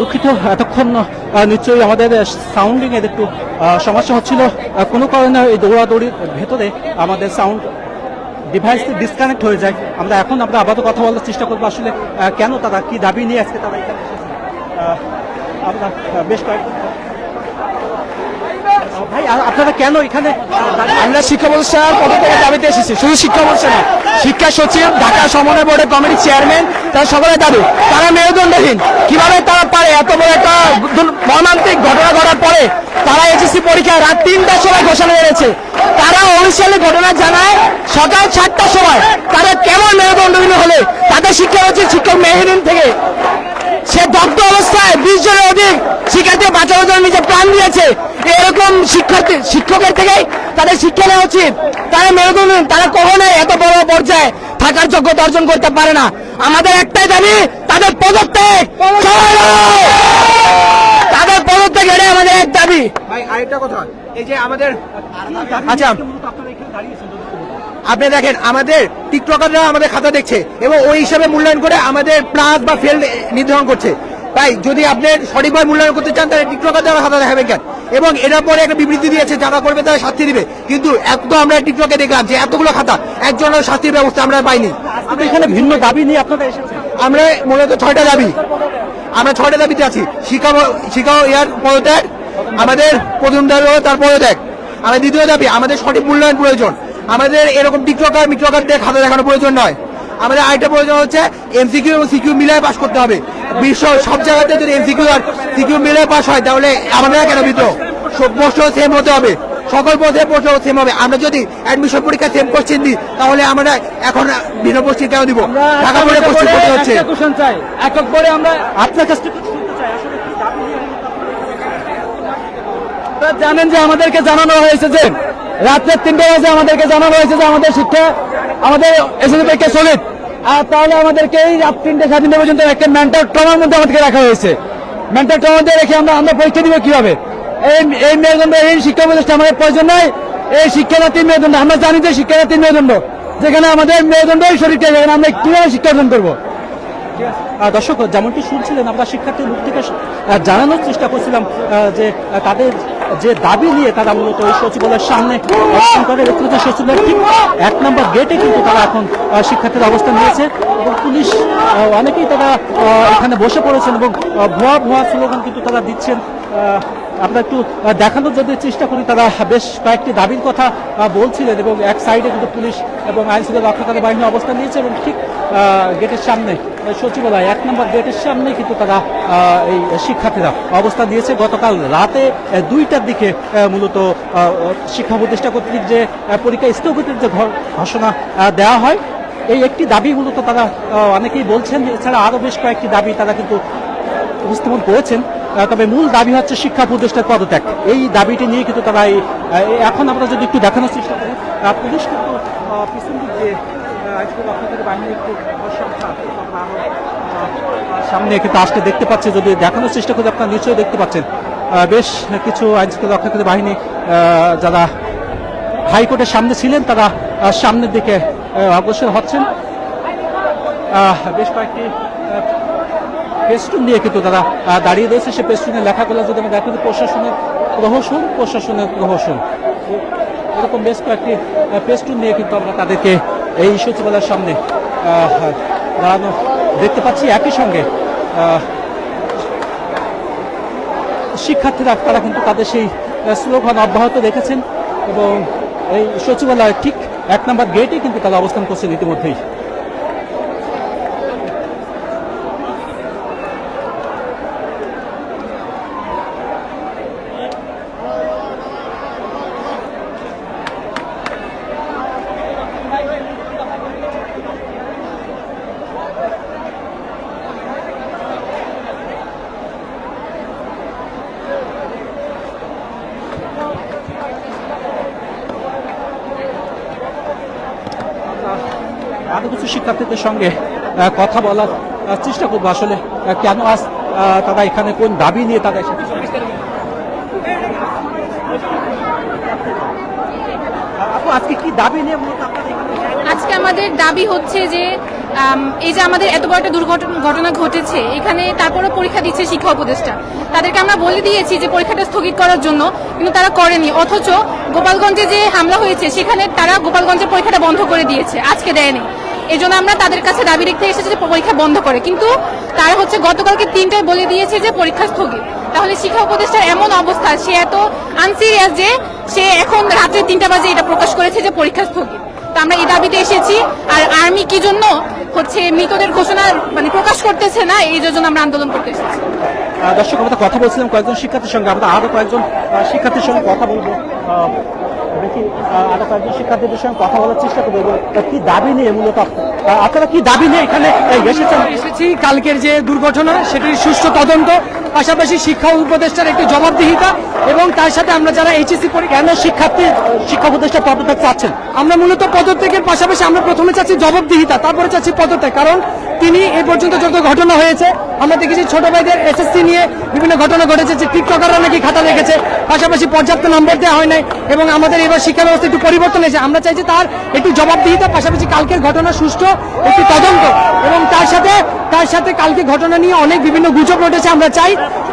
দুঃখিত, এতক্ষণ নিশ্চয়ই আমাদের সাউন্ডিং এর একটু সমস্যা হচ্ছিল। কোনো কারণে এই দৌড়াদৌড়ির ভেতরে আমাদের সাউন্ড ডিভাইস ডিসকানেক্ট হয়ে যায়। আমরা এখন আমরা আবার কথা বলার চেষ্টা করব আসলে কেন তারা, কি দাবি নিয়ে আজকে তারা আমরা বেশ কয়েক আমরা শিক্ষা দাবিতে এসেছি, শুধু শিক্ষা শিক্ষা সচিব, ঢাকা চেয়ারম্যান, তারা তারা মেরুদণ্ডহীন। কীভাবে তারা পারে? এত বড় একটা মর্মান্তিক ঘটনা ঘটার পরে তারা এসএসসি পরীক্ষায় রাত তিনটার সময় ঘোষণা মেরেছে তারা অফিসিয়ালি ঘটনা জানায় সকাল সাতটার সময়। তারা কেমন মেরুদণ্ডহীন হলে? তাদের শিক্ষা হচ্ছে শিক্ষক মেহরিন থেকে। সে দগ্ধ অবস্থায় বিশ জনের অধিক শিক্ষার্থী বাঁচানোর জন্য নিজে প্রাণ দিয়েছে। এরকম শিক্ষার্থী শিক্ষকের থেকেই তাদের শিক্ষা নেওয়া উচিত। তারা মেরুদণ্ড তারা কখনোই এত বড় পর্যায়ে থাকার যোগ্যতা অর্জন করতে পারে না। আমাদের একটাই দাবি, তাদের পদত্যাগ! তাদের পদত্যাগ এটাই আমাদের এক দাবি। ভাই আরেকটা কথা এই যে আমাদের আচ্ছা আপনারা এখানে দাঁড়িয়েছেন আপনি দেখেন আমাদের টিকটকাররা আমাদের খাতা দেখছে এবং ওই হিসাবে মূল্যায়ন করে আমাদের প্লাস বা ফেল নির্ধারণ করছে। তাই যদি আপনি সঠিকভাবে মূল্যায়ন করতে চান তাহলে টিকটকার দ্বারা খাতা দেখাবেন কেন? এবং এটার পরে একটা বিবৃতি দিয়েছে যারা করবে তারা শাস্তি দিবে। কিন্তু এক তো আমরা টিকটকে দেখলাম যে এতগুলো খাতা একজনের শাস্তির ব্যবস্থা আমরা পাইনি। এখানে ভিন্ন দাবি নিয়ে আপনারা এসেছেন। আমরা মূলত ছয়টা দাবি। আমরা ছয়টা দাবিতে আছি। শিক্ষা শিক্ষা ইয়ার পদত্যাগ, আমাদের প্রথম দাবি হলো তার পদত্যাগ। আমাদের দ্বিতীয় দাবি, আমাদের সঠিক মূল্যায়ন প্রয়োজন। আমাদের এরকম টিকটকার মিট্রকারদের খাতা দেখানোর প্রয়োজন নয়। আমাদের আরেকটা প্রয়োজন হচ্ছে এমসিকিউ এবং সিকিউ মিলায় পাস করতে হবে। বিশ্ব সব জায়গাতে যদি এমসিকিউ আর সিকিউ মিলায় পাস হয়, তাহলে আমাদের কেন সব প্রশ্ন সেম হতে হবে। সকল পথে প্রশ্ন সেম হবে। আমরা যদি অ্যাডমিশন পরীক্ষা সেম কোশ্চেন দিই তাহলে আমরা এখন ভিন্ন কোশ্চেন কেন দিব? ঢাকা বোর্ডে কোশ্চেন করতে হচ্ছে। একক আমরা আপনার কাছ থেকে জানেন যে আমাদেরকে জানানো হয়েছে যে রাত্রে তিনটে বাজে আমাদেরকে জানানো হয়েছে যে আমাদের শিক্ষা আমাদের এসএসসি পরীক্ষা সলিড আর তাহলে আমাদেরকে এই রাত তিনটে সাড়ে তিনটে পর্যন্ত একটা মেন্টাল ট্রমার মধ্যে আমাদেরকে রাখা হয়েছে। মেন্টাল ট্রমার মধ্যে রেখে আমরা আমরা পরীক্ষা দিব কীভাবে? এই এই মেরুদণ্ড, এই শিক্ষা প্রতিষ্ঠান আমাদের প্রয়োজন নাই। এই শিক্ষার্থীর মেরুদণ্ড, আমরা জানি যে শিক্ষার্থীর মেরুদণ্ড। যেখানে আমাদের মেরুদণ্ডই শরীরটা যেখানে আমরা কীভাবে শিক্ষা অর্জন করব? দর্শক, যেমনটি শুনছিলেন, আমরা শিক্ষার্থীর মুখ থেকে জানানোর চেষ্টা করছিলাম যে তাদের যে দাবি নিয়ে তারা মূলত এই সচিবালয়ের সামনে অবস্থান করে ঠিক এক নম্বর গেটে কিন্তু তারা এখন শিক্ষার্থীর অবস্থান নিয়েছে। এবং পুলিশ অনেকেই তারা এখানে বসে পড়েছেন এবং ভুয়া ভুয়া স্লোগান কিন্তু তারা দিচ্ছেন। আমরা একটু দেখানোর যদি চেষ্টা করি। তারা বেশ কয়েকটি দাবির কথা বলছিলেন এবং এক সাইডে কিন্তু পুলিশ এবং আইন শৃঙ্খলা রক্ষাকারী বাহিনী অবস্থান নিয়েছে এবং ঠিক গেটের সামনে সচিবালয়, এক নম্বর গেটের সামনে কিন্তু তারা এই শিক্ষার্থীরা অবস্থান দিয়েছে গতকাল রাতে দুইটার দিকে মূলত শিক্ষা প্রতিষ্ঠা কর্তৃক যে পরীক্ষা স্থগিতের যে ঘোষণা দেওয়া হয়, এই একটি দাবি মূলত তারা অনেকেই বলছেন এছাড়া আরও বেশ কয়েকটি দাবি তারা কিন্তু উপস্থাপন করেছেন। তবে মূল দাবি হচ্ছে শিক্ষা প্রতিষ্ঠার পদত্যাগ। এই দাবিটি নিয়ে কিন্তু তারা এখন আমরা যদি একটু দেখানোর চেষ্টা করি পুলিশ কিন্তু পিছন দিক দিয়ে সামনে কিন্তু আসতে দেখতে পাচ্ছি, যদি দেখানোর চেষ্টা করি, আপনারা নিশ্চয়ই দেখতে পাচ্ছেন। বেশ কিছু আইনশৃঙ্খলা রক্ষাকারী বাহিনী যারা হাইকোর্টের সামনে ছিলেন, তারা সামনের দিকে অগ্রসর হচ্ছেন। বেশ কয়েকটি পেস্টুন দিয়ে কিন্তু তারা দাঁড়িয়ে রয়েছে। সে পেস্টুনের লেখাগুলো যদি আমরা দেখি প্রশাসনের প্রহসন প্রশাসনের প্রহসন এরকম বেশ কয়েকটি পেস্টুন নিয়ে কিন্তু আমরা তাদেরকে এই সচিবালয়ের সামনে দাঁড়ানো দেখতে পাচ্ছি। একই সঙ্গে শিক্ষার্থীরা, তারা কিন্তু তাদের সেই স্লোগান অব্যাহত রেখেছেন এবং এই সচিবালয়ের ঠিক এক নম্বর গেটে কিন্তু তারা অবস্থান করছেন ইতিমধ্যেই আরও কিছু শিক্ষার্থীদের সঙ্গে কথা বলার চেষ্টা করব আসলে কেন আজ তারা এখানে কোন দাবি নিয়ে তারা এসেছে আজকে কি দাবি নিয়ে আজকে আমাদের দাবি হচ্ছে যে এই যে আমাদের এত বড় একটা দুর্ঘটনা, ঘটনা ঘটেছে, এখানে তারপরে পরীক্ষা দিচ্ছে শিক্ষা উপদেষ্টা। তাদেরকে আমরা বলে দিয়েছি যে পরীক্ষাটা স্থগিত করার জন্য, কিন্তু তারা করেনি। অথচ গোপালগঞ্জে যে হামলা হয়েছে, সেখানে তারা গোপালগঞ্জের পরীক্ষাটা বন্ধ করে দিয়েছে, আজকে দেয়নি। এই জন্য আমরা তাদের কাছে দাবি রেখে এসেছি যে পরীক্ষা বন্ধ করে। কিন্তু তারা হচ্ছে গতকালকে তিনটায় বলে দিয়েছে যে পরীক্ষা স্থগিত। তাহলে শিক্ষা উপদেষ্টার এমন অবস্থা, সে এত আনসিরিয়াস যে সে এখন রাত্রে তিনটা বাজে এটা প্রকাশ করেছে যে পরীক্ষা স্থগিত। তো আমরা এই দাবিতে এসেছি। আর আর্মি কি জন্য হচ্ছে মৃতদের ঘোষণা মানে প্রকাশ করতেছে না এই জন্য আমরা আন্দোলন করতে এসেছি। দর্শক আমরা কথা বলছিলাম কয়েকজন শিক্ষার্থীর সঙ্গে আমরা আরও কয়েকজন শিক্ষার্থীর সঙ্গে কথা বলব। আহ, দেখি আরও কয়েকজন শিক্ষার্থীদের সঙ্গে কথা বলার চেষ্টা করব কি দাবি নিয়ে মূলত আহ, আপনারা কি দাবি নিয়ে এখানে এসেছেন? এসেছি কালকের যে দুর্ঘটনা সেটির সুষ্ঠু তদন্ত পাশাপাশি শিক্ষা উপদেষ্টার একটি জবাবদিহিতা এবং তার সাথে আমরা যারা এইচএসি কেন শিক্ষার্থী, শিক্ষা উপদেষ্টা পদত্যাগ চাচ্ছেন? আমরা মূলত পদত্যাগের পাশাপাশি আমরা প্রথমে চাচ্ছি জবাবদিহিতা, তারপরে চাচ্ছি পদত্যাগ। কারণ তিনি এই পর্যন্ত যত ঘটনা হয়েছে, আমরা দেখেছি ছোট ভাইদের এসএসসি নিয়ে বিভিন্ন ঘটনা ঘটেছে, যে টিকটকাররা নাকি খাতা রেখেছে। পাশাপাশি পর্যাপ্ত নম্বর দেওয়া হয় নাই এবং আমাদের এবার শিক্ষা ব্যবস্থা একটু পরিবর্তন হয়েছে। আমরা চাইছি তার একটু জবাবদিহিতা, পাশাপাশি কালকের ঘটনা সুষ্ঠু, একটি তদন্ত এবং তার সাথে তার সাথে কালকে ঘটনা নিয়ে অনেক বিভিন্ন গুজব রটেছে। আমরা চাই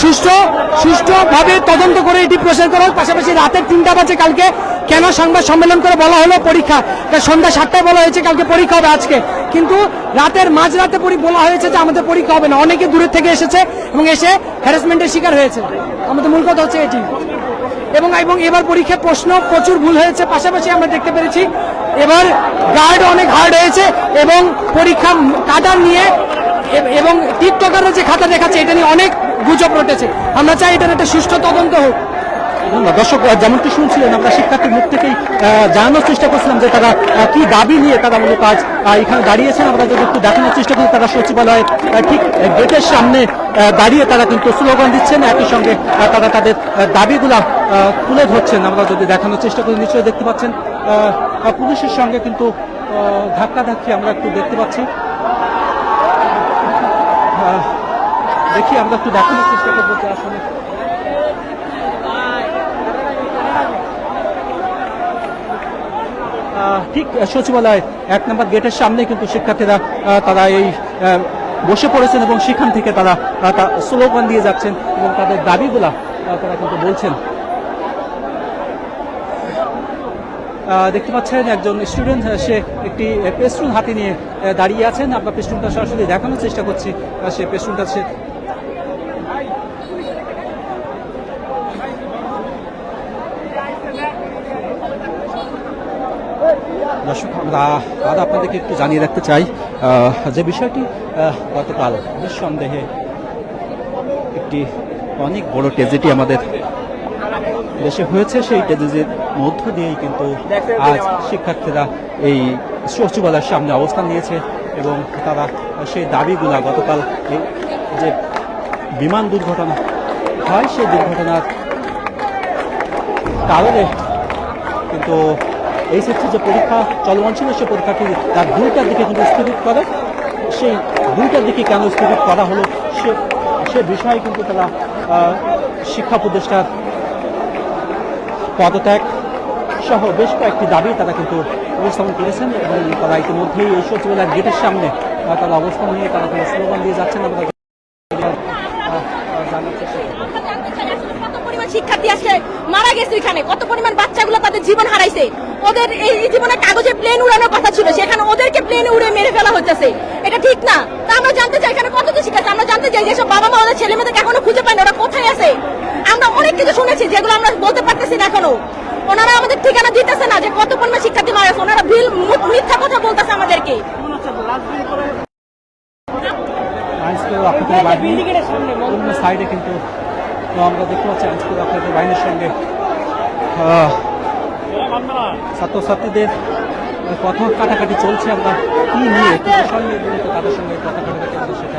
সুষ্ঠু, সুষ্ঠুভাবে তদন্ত করে এটি প্রচার করার পাশাপাশি রাতের তিনটা বাজে কালকে কেন সংবাদ সম্মেলন করে বলা হলো পরীক্ষা? সন্ধ্যা সাতটায় বলা হয়েছে, কালকে পরীক্ষা হবে আজকে। কিন্তু রাতের মাঝরাতে বলা হয়েছে যে আমাদের পরীক্ষা হবে না। অনেকে দূরের থেকে এসেছে এবং এসে হ্যারাসমেন্টের শিকার হয়েছে। আমাদের মূল কথা হচ্ছে এটি। এবং এবং এবার পরীক্ষার প্রশ্ন প্রচুর ভুল হয়েছে। পাশাপাশি আমরা দেখতে পেরেছি, এবার গার্ড অনেক হার্ড হয়েছে এবং পরীক্ষা কাটার নিয়ে এবং টিকটকাররা যে খাতা দেখাচ্ছে, এটা নিয়ে অনেক গুজব রটেছে। আমরা চাই এটার একটা সুষ্ঠু তদন্ত হোক। দর্শক যেমনটি শুনছিলেন আমরা শিক্ষার্থীর মুখ থেকেই জানানোর চেষ্টা করছিলাম যে তারা কি দাবি নিয়ে তারা মূলত আজ এখানে দাঁড়িয়েছেন। আমরা যদি একটু দেখানোর চেষ্টা করি তারা সচিবালয়ের আহ, ঠিক গেটের সামনে দাঁড়িয়ে তারা কিন্তু স্লোগান দিচ্ছেন। একই সঙ্গে তারা তাদের দাবিগুলা তুলে ধরছেন। আমরা যদি দেখানোর চেষ্টা করি নিশ্চয়ই দেখতে পাচ্ছেন পুলিশের সঙ্গে কিন্তু ধাক্কা ধাক্কি আমরা একটু দেখতে পাচ্ছি। দেখি আমরা একটু দেখানোর চেষ্টা করব আসলে ঠিক সচিবালয় এক নম্বর গেটের সামনে কিন্তু শিক্ষার্থীরা তারা এই বসে পড়েছেন এবং সেখান থেকে তারা স্লোগান দিয়ে যাচ্ছেন এবং তাদের দাবিগুলা তারা কিন্তু বলছেন। দেখতে পাচ্ছেন একজন স্টুডেন্ট সে একটি পেস্টুন হাতে নিয়ে দাঁড়িয়ে আছেন। আমরা পেস্টুনটা সরাসরি দেখানোর চেষ্টা করছি। সে পেস্টুনটা সে আমরা আপনাদেরকে একটু জানিয়ে রাখতে চাই যে বিষয়টি গতকাল নিঃসন্দেহে একটি অনেক বড় ট্রেজেডি আমাদের দেশে হয়েছে। সেই ট্রেজেডির মধ্য দিয়েই কিন্তু আজ শিক্ষার্থীরা এই সচিবালয়ের সামনে অবস্থান নিয়েছে এবং তারা সেই দাবিগুলা গতকাল যে বিমান দুর্ঘটনা হয়, সেই দুর্ঘটনার কারণে কিন্তু এইচএসসি যে পরীক্ষা চলমান ছিল সে পরীক্ষাটি তার দুইটার দিকে কিন্তু স্থগিত করে সেই দুইটার দিকে কেন স্থগিত করা হলো সে সে বিষয়ে কিন্তু তারা শিক্ষা প্রতিষ্ঠার পদত্যাগ সহ বেশ কয়েকটি দাবি তারা কিন্তু উপস্থাপন করেছেন এবং তারা ইতিমধ্যেই এই সচিবালয়ের গেটের সামনে তারা অবস্থান নিয়ে তারা কিন্তু স্লোগান দিয়ে যাচ্ছেন আমরা শিক্ষার্থী মারা গেছে এখানে কত পরিমাণ বাচ্চাগুলো তাদের জীবন হারাইছে। ওদের এই জীবনে কাগজে প্লেন উড়ানোর কথা ছিল। সেখানে ওদেরকে প্লেন উড়ে মেরে ফেলা হচ্ছে এটা ঠিক না। তা আমরা জানতে চাই এখানে কত কিছু শিক্ষার্থী আমরা জানতে চাই যেসব বাবা মা ওদের ছেলে মেয়েদেরকে এখনও খুঁজে পায় না ওরা কোথায় আছে? আমরা অনেক কিছু শুনেছি যেগুলো আমরা বলতে পারতেছি না এখনও। ওনারা আমাদের ঠিকানা দিতেছে না যে কত পরিমাণ শিক্ষার্থী মারা গেছে। ওনারা বিল মিথ্যা কথা বলতেছে আমাদেরকে। সাইডে কিন্তু তো আমরা দেখতে পাচ্ছি আইনস্কুল আপনাদের বাহিনীর সঙ্গে ছাত্রছাত্রীদের কথা কাটাকাটি চলছে আমরা। কি নিয়ে, কী বিষয় নিয়ে মূলত তাদের সঙ্গে কথা কাটাকাটি আমাদের সেটা।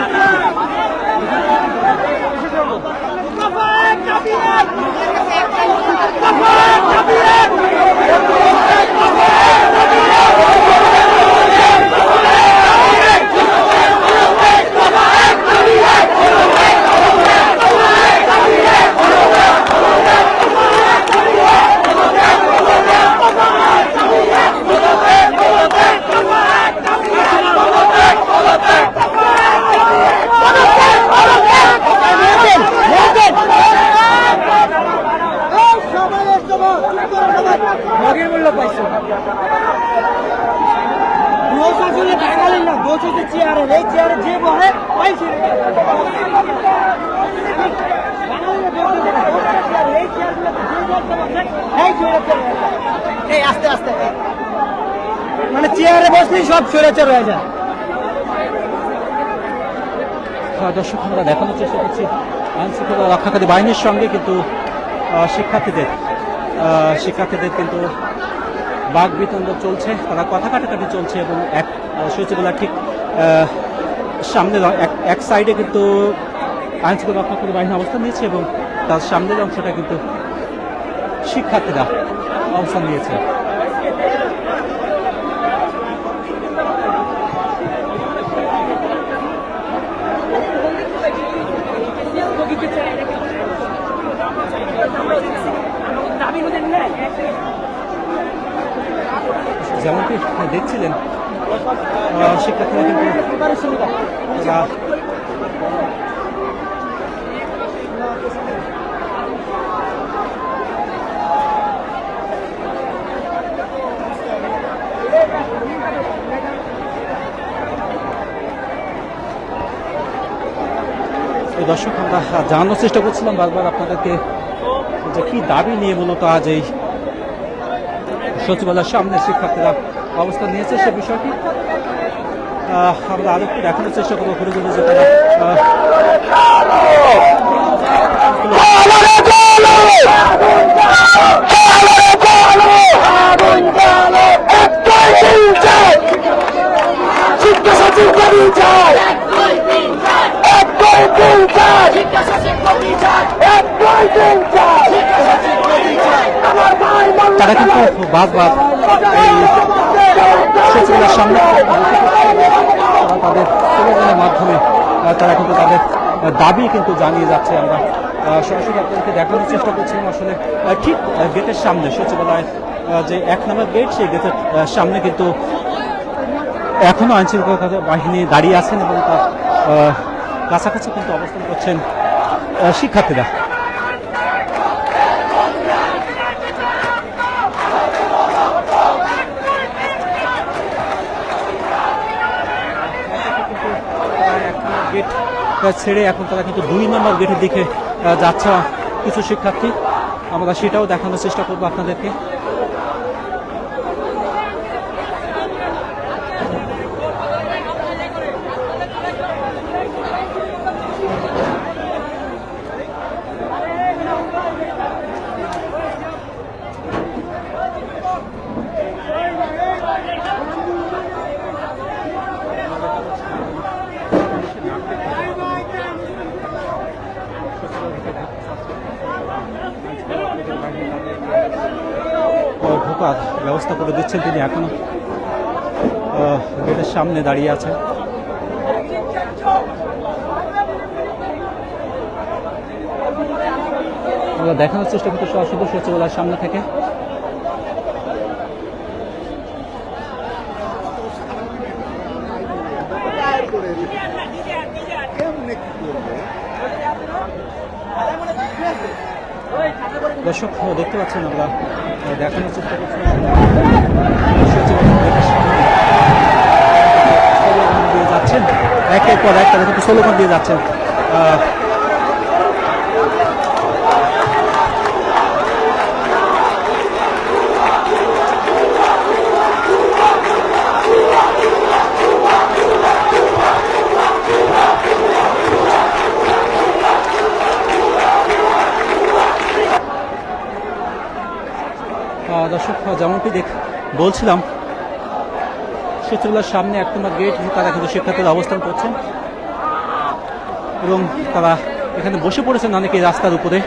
এই চেয়ারে যে বহে ওই এই আস্তে আস্তে। মানে চেয়ারে বসলেই সব সরেচার হয়ে যায়। আহ, দর্শক আমরা দেখানোর চেষ্টা করছি আইন শৃঙ্খলা রক্ষাকারী বাহিনীর সঙ্গে কিন্তু শিক্ষার্থীদের শিক্ষার্থীদের কিন্তু বাঘ বিতণ্ড চলছে তারা কথা কাটাকাটি চলছে এবং এক সচিবালয় ঠিক সামনে এক- সাইডে কিন্তু আইন শৃঙ্খলা রক্ষাকারী বাহিনী অবস্থান নিয়েছে এবং তার সামনের অংশটা কিন্তু শিক্ষার্থীরা অবস্থান নিয়েছে। যেমনটি দেখছিলেন দর্শক, আমরা জানানোর চেষ্টা করছিলাম বারবার আপনাদেরকে যে কি দাবি নিয়ে মূলত আজ এই সচিবালয়ের সামনে শিক্ষার্থীরা অবস্থান নিয়েছে সে বিষয়টি। আমরা আরও একটু দেখানোর চেষ্টা করব ঘুরে ঘুরে যে তারা তারা কিন্তু বারবার এই সচিবালয়ের সামনে তারা তাদের স্লোগানের মাধ্যমে তারা কিন্তু তাদের দাবি কিন্তু জানিয়ে যাচ্ছে। আমরা সরাসরি আপনাদেরকে দেখানোর চেষ্টা করছিলাম আসলে ঠিক গেটের সামনে সচিবালয় যে এক নম্বর গেট, সেই গেটের সামনে কিন্তু এখনও আইন শৃঙ্খলা বাহিনী দাঁড়িয়ে আছেন এবং তার কাছাকাছি কিন্তু অবস্থান করছেন শিক্ষার্থীরা। গেট ছেড়ে এখন তারা কিন্তু দুই নম্বর গেটের দিকে যাচ্ছে কিছু শিক্ষার্থী। আমরা সেটাও দেখানোর চেষ্টা করব আপনাদেরকে। ঢোকার ব্যবস্থা করে দিচ্ছেন তিনি এখনও। আহ, গেটের সামনে দাঁড়িয়ে আছেন আমরা দেখানোর চেষ্টা করতে সরাসরি সচিবালয়ের সামনে থেকে। দর্শক দেখতে পাচ্ছেন আমরা দেখানোর চেষ্টা করছি। যাচ্ছেন একের পর এক তারা কিন্তু স্লোগান দিয়ে যাচ্ছেন। যেমনটি দেখ, বলছিলাম সচিবালয়ের সামনে এক নম্বর গেট তারা কিন্তু শিক্ষার্থীরা অবস্থান করছেন এবং তারা এখানে বসে পড়েছেন অনেকে রাস্তার উপরে।